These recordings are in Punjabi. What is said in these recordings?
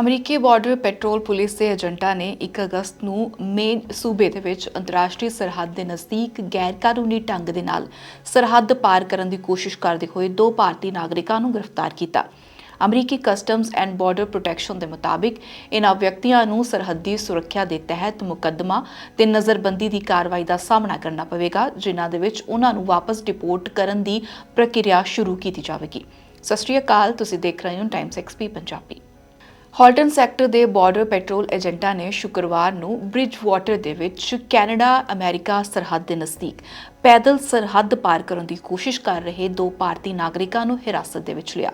ਅਮਰੀਕੀ ਬਾਰਡਰ ਪੈਟਰੋਲ ਪੁਲਿਸ ਦੇ ਏਜੰਟਾਂ ਨੇ 1 ਅਗਸਤ ਨੂੰ ਮੇਨ ਸੂਬੇ ਦੇ ਵਿੱਚ ਅੰਤਰਰਾਸ਼ਟਰੀ ਸਰਹੱਦ ਦੇ ਨਜ਼ਦੀਕ ਗੈਰ ਕਾਨੂੰਨੀ ਢੰਗ ਦੇ ਨਾਲ ਸਰਹੱਦ ਪਾਰ ਕਰਨ ਦੀ ਕੋਸ਼ਿਸ਼ ਕਰਦੇ ਹੋਏ ਦੋ ਭਾਰਤੀ ਨਾਗਰਿਕਾਂ ਨੂੰ ਗ੍ਰਿਫਤਾਰ ਕੀਤਾ। ਅਮਰੀਕੀ ਕਸਟਮਸ ਐਂਡ ਬਾਰਡਰ ਪ੍ਰੋਟੈਕਸ਼ਨ ਦੇ ਮੁਤਾਬਿਕ ਇਨ੍ਹਾਂ ਵਿਅਕਤੀਆਂ ਨੂੰ ਸਰਹੱਦੀ ਸੁਰੱਖਿਆ ਦੇ ਤਹਿਤ ਮੁਕੱਦਮਾ ਤੇ ਨਜ਼ਰਬੰਦੀ ਦੀ ਕਾਰਵਾਈ ਦਾ ਸਾਹਮਣਾ ਕਰਨਾ ਪਵੇਗਾ, ਜਿਨ੍ਹਾਂ ਦੇ ਵਿੱਚ ਉਹਨਾਂ ਨੂੰ ਵਾਪਸ ਡਿਪੋਰਟ ਕਰਨ ਦੀ ਪ੍ਰਕਿਰਿਆ ਸ਼ੁਰੂ ਕੀਤੀ ਜਾਵੇਗੀ। ਸਤਿ ਸ਼੍ਰੀ ਅਕਾਲ, ਤੁਸੀਂ ਦੇਖ ਰਹੇ ਹੋ Times XP Punjabi. Houlton sector ਦੇ ਬਾਰਡਰ ਪੈਟਰੋਲ ਏਜੰਟਾਂ ਨੇ ਸ਼ੁੱਕਰਵਾਰ ਨੂੰ ਬ੍ਰਿਜ ਵਾਟਰ ਦੇ ਵਿੱਚ ਕੈਨੇਡਾ, ਅਮਰੀਕਾ ਸਰਹੱਦ ਦੇ ਨਜ਼ਦੀਕ ਪੈਦਲ ਸਰਹੱਦ ਪਾਰ ਕਰਨ ਦੀ ਕੋਸ਼ਿਸ਼ ਕਰ ਰਹੇ ਦੋ ਭਾਰਤੀ ਨਾਗਰਿਕਾਂ ਨੂੰ ਹਿਰਾਸਤ ਦੇ ਵਿੱਚ ਲਿਆ।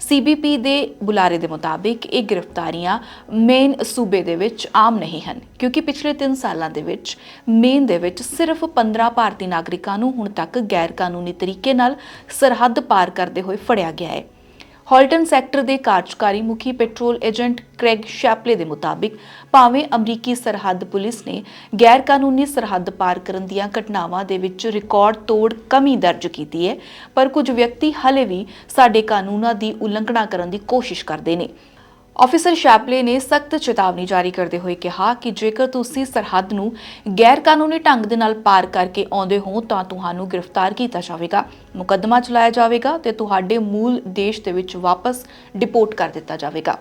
ਸੀਬੀਪੀ ਦੇ ਬੁਲਾਰੇ ਦੇ ਮੁਤਾਬਿਕ ਇਹ ਗ੍ਰਿਫਤਾਰੀਆਂ ਮੇਨ ਸੂਬੇ ਦੇ ਵਿੱਚ ਆਮ ਨਹੀਂ ਹਨ, ਕਿਉਂਕਿ ਪਿਛਲੇ 3 ਸਾਲਾਂ ਦੇ ਵਿੱਚ ਮੇਨ ਦੇ ਵਿੱਚ ਸਿਰਫ 15 ਭਾਰਤੀ ਨਾਗਰਿਕਾਂ ਨੂੰ ਹੁਣ ਤੱਕ ਗੈਰ ਕਾਨੂੰਨੀ ਤਰੀਕੇ ਨਾਲ ਸਰਹੱਦ ਪਾਰ ਕਰਦੇ ਹੋਏ ਫੜਿਆ ਗਿਆ ਹੈ। ਹਾਲਟਨ ਸੈਕਟਰ ਦੇ ਕਾਰਜਕਾਰੀ ਮੁਖੀ ਪੈਟਰੋਲ ਏਜੰਟ ਕ੍ਰੈਗ ਸ਼ੈਪਲੇ ਦੇ ਮੁਤਾਬਿਕ, ਭਾਵੇਂ ਅਮਰੀਕੀ ਸਰਹੱਦ ਪੁਲਿਸ ਨੇ ਗੈਰ ਕਾਨੂੰਨੀ ਸਰਹੱਦ ਪਾਰ ਕਰਨ ਦੀਆਂ ਘਟਨਾਵਾਂ ਦੇ ਵਿੱਚ ਰਿਕਾਰਡ ਤੋੜ ਕਮੀ ਦਰਜ ਕੀਤੀ ਹੈ, ਪਰ ਕੁਝ ਵਿਅਕਤੀ ਹਲੇ ਵੀ ਸਾਡੇ ਕਾਨੂੰਨਾਂ ਦੀ ਉਲੰਘਣਾ ਕਰਨ ਦੀ ਕੋਸ਼ਿਸ਼ ਕਰਦੇ ਨੇ। ਆਫੀਸਰ ਸ਼ੈਪਲੇ ਨੇ ਸਖਤ ਚੇਤਾਵਨੀ ਜਾਰੀ ਕਰਦੇ ਹੋਏ ਕਿਹਾ ਕਿ ਜੇਕਰ ਤੁਸੀਂ ਸਰਹੱਦ ਨੂੰ ਗੈਰ ਕਾਨੂੰਨੀ ਢੰਗ ਦੇ ਨਾਲ ਪਾਰ ਕਰਕੇ ਆਉਂਦੇ ਹੋ, ਤਾਂ ਤੁਹਾਨੂੰ ਗ੍ਰਿਫਤਾਰ ਕੀਤਾ ਜਾਵੇਗਾ, ਮੁਕੱਦਮਾ ਚਲਾਇਆ ਜਾਵੇਗਾ ਤੇ ਤੁਹਾਡੇ ਮੂਲ ਦੇਸ਼ ਦੇ ਵਿੱਚ ਵਾਪਸ ਡਿਪੋਰਟ ਕਰ ਦਿੱਤਾ ਜਾਵੇਗਾ।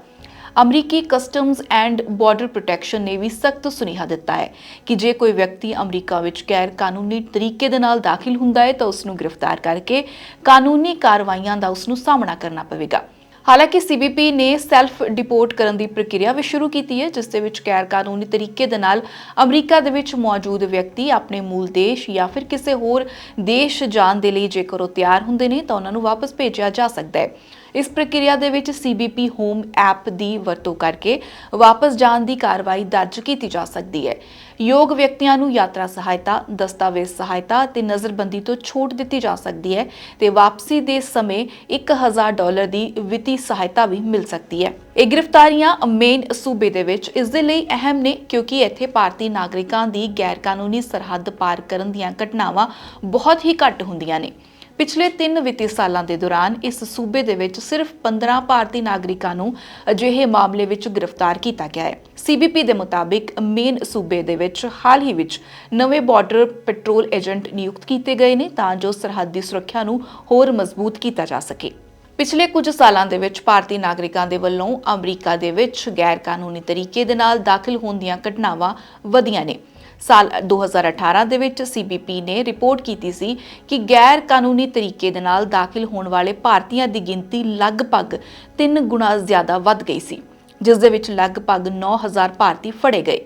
ਅਮਰੀਕੀ ਕਸਟਮਜ਼ ਐਂਡ ਬਾਰਡਰ ਪ੍ਰੋਟੈਕਸ਼ਨ ਨੇ ਵੀ ਸਖਤ ਸੁਨੇਹਾ ਦਿੱਤਾ ਹੈ ਕਿ ਜੇ ਕੋਈ ਵਿਅਕਤੀ ਅਮਰੀਕਾ ਵਿੱਚ ਗੈਰ ਕਾਨੂੰਨੀ ਤਰੀਕੇ ਦੇ ਨਾਲ ਦਾਖਲ ਹੁੰਦਾ ਹੈ, ਤਾਂ ਉਸ ਨੂੰ ਗ੍ਰਿਫਤਾਰ ਕਰਕੇ ਕਾਨੂੰਨੀ ਕਾਰਵਾਈਆਂ ਦਾ ਉਸ ਨੂੰ ਸਾਹਮਣਾ ਕਰਨਾ ਪਵੇਗਾ। ਹਾਲਾਂਕਿ ਸੀਬੀਪੀ ਨੇ ਸੈਲਫ ਡਿਪੋਰਟ ਕਰਨ ਦੀ ਪ੍ਰਕਿਰਿਆ ਵੀ ਸ਼ੁਰੂ ਕੀਤੀ ਹੈ, ਜਿਸ ਦੇ ਵਿੱਚ ਗੈਰ ਕਾਨੂੰਨੀ ਤਰੀਕੇ ਦੇ ਨਾਲ ਅਮਰੀਕਾ ਦੇ ਵਿੱਚ ਮੌਜੂਦ ਵਿਅਕਤੀ ਆਪਣੇ ਮੂਲ ਦੇਸ਼ ਜਾਂ ਫਿਰ ਕਿਸੇ ਹੋਰ ਦੇਸ਼ ਜਾਣ ਦੇ ਲਈ ਜੇਕਰ ਉਹ ਤਿਆਰ ਹੁੰਦੇ ਨੇ, ਤਾਂ ਉਹਨਾਂ ਨੂੰ ਵਾਪਸ ਭੇਜਿਆ ਜਾ ਸਕਦਾ ਹੈ। ਇਸ ਪ੍ਰਕਿਰਿਆ ਦੇ ਵਿੱਚ ਸੀਬੀਪੀ ਹੋਮ ਐਪ ਦੀ ਵਰਤੋਂ ਕਰਕੇ ਵਾਪਸ ਜਾਣ ਦੀ ਕਾਰਵਾਈ ਦਰਜ ਕੀਤੀ ਜਾ ਸਕਦੀ ਹੈ। ਯੋਗ ਵਿਅਕਤੀਆਂ ਨੂੰ ਯਾਤਰਾ ਸਹਾਇਤਾ, ਦਸਤਾਵੇਜ਼ ਸਹਾਇਤਾ ਤੇ ਨਜ਼ਰਬੰਦੀ ਤੋਂ ਛੋਟ ਦਿੱਤੀ ਜਾ ਸਕਦੀ ਹੈ ਤੇ ਵਾਪਸੀ ਦੇ ਸਮੇਂ 1000 ਡਾਲਰ ਦੀ ਵਿੱਤੀ ਸਹਾਇਤਾ ਵੀ ਮਿਲ ਸਕਦੀ ਹੈ। ਇਹ ਗ੍ਰਿਫਤਾਰੀਆਂ ਮੇਨ ਸੂਬੇ ਦੇ ਵਿੱਚ ਇਸ ਦੇ ਲਈ ਅਹਿਮ ਨੇ ਕਿਉਂਕਿ ਇੱਥੇ ਭਾਰਤੀ ਨਾਗਰਿਕਾਂ ਦੀ ਗੈਰ ਕਾਨੂੰਨੀ ਸਰਹੱਦ ਪਾਰ ਕਰਨ ਦੀਆਂ ਘਟਨਾਵਾਂ ਬਹੁਤ ਹੀ ਘੱਟ ਹੁੰਦੀਆਂ ਨੇ। ਪਿਛਲੇ 3 ਵਿੱਤੀ ਸਾਲਾਂ ਦੇ ਦੌਰਾਨ ਇਸ ਸੂਬੇ ਦੇ ਵਿੱਚ ਸਿਰਫ 15 ਭਾਰਤੀ ਨਾਗਰਿਕਾਂ ਨੂੰ ਅਜਿਹੇ ਮਾਮਲੇ ਵਿੱਚ ਗ੍ਰਿਫਤਾਰ ਕੀਤਾ ਗਿਆ ਹੈ। ਸੀਬੀਪੀ ਦੇ ਮੁਤਾਬਿਕ ਮੇਨ ਸੂਬੇ ਦੇ ਵਿੱਚ ਹਾਲ ਹੀ ਵਿੱਚ ਨਵੇਂ ਬਾਰਡਰ ਪੈਟਰੋਲ ਏਜੰਟ ਨਿਯੁਕਤ ਕੀਤੇ ਗਏ ਨੇ ਤਾਂ ਜੋ ਸਰਹੱਦੀ ਸੁਰੱਖਿਆ ਨੂੰ ਹੋਰ ਮਜ਼ਬੂਤ ਕੀਤਾ ਜਾ ਸਕੇ। ਪਿਛਲੇ ਕੁਝ ਸਾਲਾਂ ਦੇ ਵਿੱਚ ਭਾਰਤੀ ਨਾਗਰਿਕਾਂ ਦੇ ਵੱਲੋਂ ਅਮਰੀਕਾ ਦੇ ਵਿੱਚ ਗੈਰ ਕਾਨੂੰਨੀ ਤਰੀਕੇ ਦੇ ਨਾਲ ਦਾਖਲ ਹੋਣ ਦੀਆਂ ਘਟਨਾਵਾਂ ਵਧੀਆਂ ਨੇ। ਸਾਲ 2018 ਦੇ ਵਿੱਚ ਸੀਬੀਪੀ ਨੇ ਰਿਪੋਰਟ ਕੀਤੀ ਸੀ ਕਿ ਗੈਰ ਕਾਨੂੰਨੀ ਤਰੀਕੇ ਦੇ ਨਾਲ ਦਾਖਲ ਹੋਣ ਵਾਲੇ ਭਾਰਤੀਆਂ ਦੀ ਗਿਣਤੀ ਲਗਭਗ 3 ਗੁਣਾ ਜ਼ਿਆਦਾ ਵੱਧ ਗਈ ਸੀ, ਜਿਸ ਦੇ ਵਿੱਚ ਲਗਭਗ 9000 ਭਾਰਤੀ ਫੜੇ ਗਏ।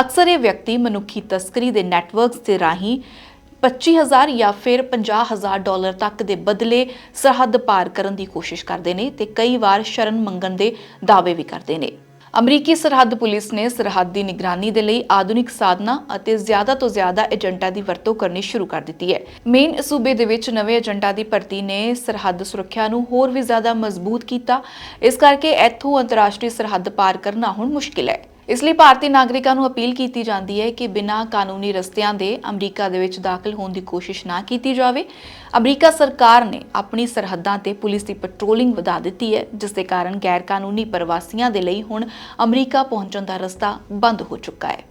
ਅਕਸਰ ਇਹ ਵਿਅਕਤੀ ਮਨੁੱਖੀ ਤਸਕਰੀ ਦੇ ਨੈਟਵਰਕਸ ਦੇ ਰਾਹੀਂ 25000 ਜਾਂ ਫਿਰ 50000 ਡਾਲਰ ਤੱਕ ਦੇ ਬਦਲੇ ਸਰਹੱਦ ਪਾਰ ਕਰਨ ਦੀ ਕੋਸ਼ਿਸ਼ ਕਰਦੇ ਨੇ ਤੇ ਕਈ ਵਾਰ ਸ਼ਰਨ ਮੰਗਣ ਦੇ ਦਾਅਵੇ ਵੀ ਕਰਦੇ ਨੇ। ਅਮਰੀਕੀ ਸਰਹੱਦ ਪੁਲਿਸ ਨੇ ਸਰਹੱਦ ਦੀ ਨਿਗਰਾਨੀ ਦੇ ਲਈ ਆਧੁਨਿਕ ਸਾਧਨਾਂ ਅਤੇ ਜ਼ਿਆਦਾ ਤੋਂ ਜ਼ਿਆਦਾ ਏਜੰਟਾਂ ਦੀ ਵਰਤੋਂ ਕਰਨੀ ਸ਼ੁਰੂ ਕਰ ਦਿੱਤੀ ਹੈ। ਮੇਨ ਸੂਬੇ ਦੇ ਵਿੱਚ ਨਵੇਂ ਏਜੰਟਾਂ ਦੀ ਭਰਤੀ ਨੇ ਸਰਹੱਦ ਸੁਰੱਖਿਆ ਨੂੰ ਹੋਰ ਵੀ ਜ਼ਿਆਦਾ ਮਜ਼ਬੂਤ ਕੀਤਾ। ਇਸ ਕਰਕੇ ਇੱਥੋਂ ਅੰਤਰਰਾਸ਼ਟਰੀ ਸਰਹੱਦ ਪਾਰ ਕਰਨਾ ਹੁਣ ਮੁਸ਼ਕਿਲ ਹੈ। ਇਸ ਲਈ ਭਾਰਤੀ ਨਾਗਰਿਕਾਂ ਨੂੰ ਅਪੀਲ ਕੀਤੀ ਜਾਂਦੀ ਹੈ ਕਿ ਬਿਨਾਂ ਕਾਨੂੰਨੀ ਰਸਤਿਆਂ ਦੇ ਅਮਰੀਕਾ ਦੇ ਵਿੱਚ ਦਾਖਲ ਹੋਣ ਦੀ ਕੋਸ਼ਿਸ਼ ਨਾ ਕੀਤੀ ਜਾਵੇ। ਅਮਰੀਕਾ ਸਰਕਾਰ ਨੇ ਆਪਣੀ ਸਰਹੱਦਾਂ ਤੇ ਪੁਲਿਸ ਦੀ ਪੈਟਰੋਲਿੰਗ ਵਧਾ ਦਿੱਤੀ ਹੈ, ਜਿਸ ਦੇ ਕਾਰਨ ਗੈਰ ਕਾਨੂੰਨੀ ਪ੍ਰਵਾਸੀਆਂ ਦੇ ਲਈ ਹੁਣ ਅਮਰੀਕਾ ਪਹੁੰਚਣ ਦਾ ਰਸਤਾ ਬੰਦ ਹੋ ਚੁੱਕਾ ਹੈ।